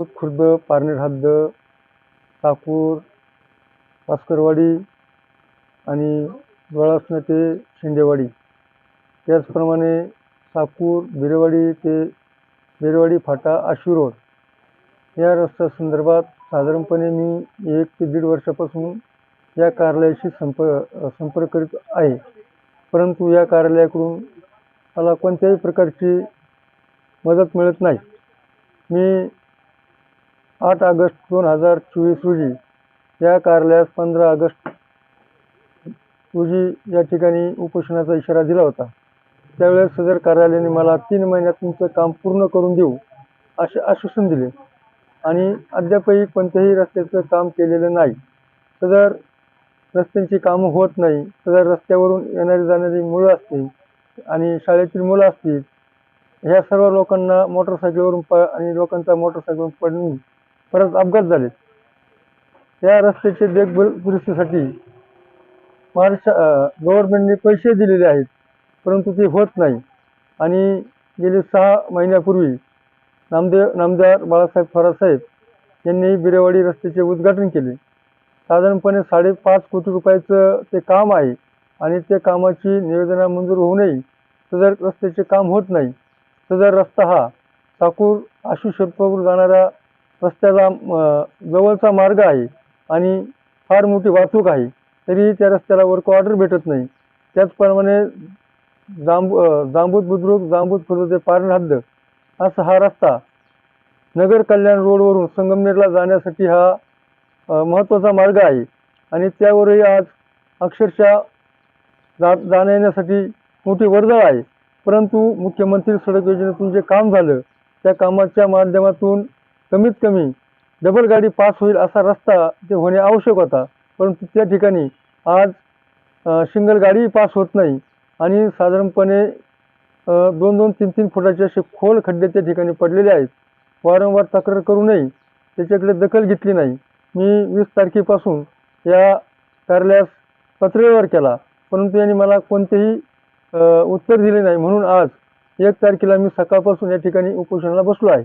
खुर्द पारनेर हद्द साकूर भास्करवाडी आणि वळासना ते शिंदेवाडी. त्याचप्रमाणे साकूर बिरेवाडी ते बिरेवाडी फाटा आशू रोड. या रस्त्या संदर्भात साधारणपणे मी एक ते दीड वर्षापासून या कार्यालयाशी संप संपर्क करीत आहे. परंतु या कार्यालयाकडून मला कोणत्याही प्रकारची मदत मिळत नाही. मी आठ ऑगस्ट दोन हजार चोवीस रोजी या कार्यालयास पंधरा ऑगस्ट रोजी या ठिकाणी उपोषणाचा इशारा दिला होता. त्यावेळेस सदर कार्यालयाने मला तीन महिन्यात तुमचं काम पूर्ण करून देऊ असे आश्वासन दिले. आणि अद्यापही कोणत्याही रस्त्याचं काम केलेलं नाही. सदर रस्त्यांची कामं होत नाही. सदर रस्त्यावरून येणारी जाणारी मुलं असतील आणि शाळेतील मुलं असतील ह्या सर्व लोकांना मोटरसायकलवरून प आणि लोकांचा मोटरसायकलवरून पडणे परत अपघात झाले. या रस्त्याचे देखभाल दुरुस्तीसाठी महाराष्ट्र गव्हर्नमेंटने पैसे दिलेले आहेत परंतु ते होत नाही. आणि गेले सहा महिन्यापूर्वी नामदेव नामदार बाळासाहेब फरासाहेब यांनी बिरेवाडी रस्त्याचे उद्घाटन केले. साधारणपणे साडेपाच कोटी रुपयाचं ते काम आहे आणि त्या कामाची निवेदना मंजूर होऊनही सदर रस्त्याचे काम होत नाही सदर रस्ता हा साकूर आशू शिरपूर जाणाऱ्या रस्त्याला जवळचा मार्ग आहे आणि फार मोठी वाहतूक आहे तरीही त्या रस्त्याला वर्क ऑर्डर भेटत नाही. त्याचप्रमाणे जांबू जांबूत बुद्रुक जांबूत खुर्द ते पारण हद्द असा हा रस्ता नगर कल्याण रोडवरून संगमनेरला जाण्यासाठी हा महत्त्वाचा मार्ग आहे. आणि त्यावरही आज अक्षरशः जा जाण्या येण्यासाठी मोठी वर्दळ आहे. परंतु मुख्यमंत्री सडक योजनेतून जे काम झालं त्या कामाच्या माध्यमातून कमीत कमी डबल गाडी पास होईल असा रस्ता ते होणे आवश्यक होता. परंतु त्या ठिकाणी आज सिंगल गाडीही पास होत नाही. आणि साधारणपणे दोन दोन तीन तीन फुटाचे असे खोल खड्डे त्या ठिकाणी पडलेले आहेत. वारंवार तक्रार करूनही त्याच्याकडे दखल घेतली नाही. मी वीस तारखेपासून या कार्यालयास पत्रव्यवहार केला. परंतु यांनी मला कोणतेही उत्तर दिले नाही. म्हणून आज एक तारखेला मी सकाळपासून या ठिकाणी उपोषणाला बसलो आहे.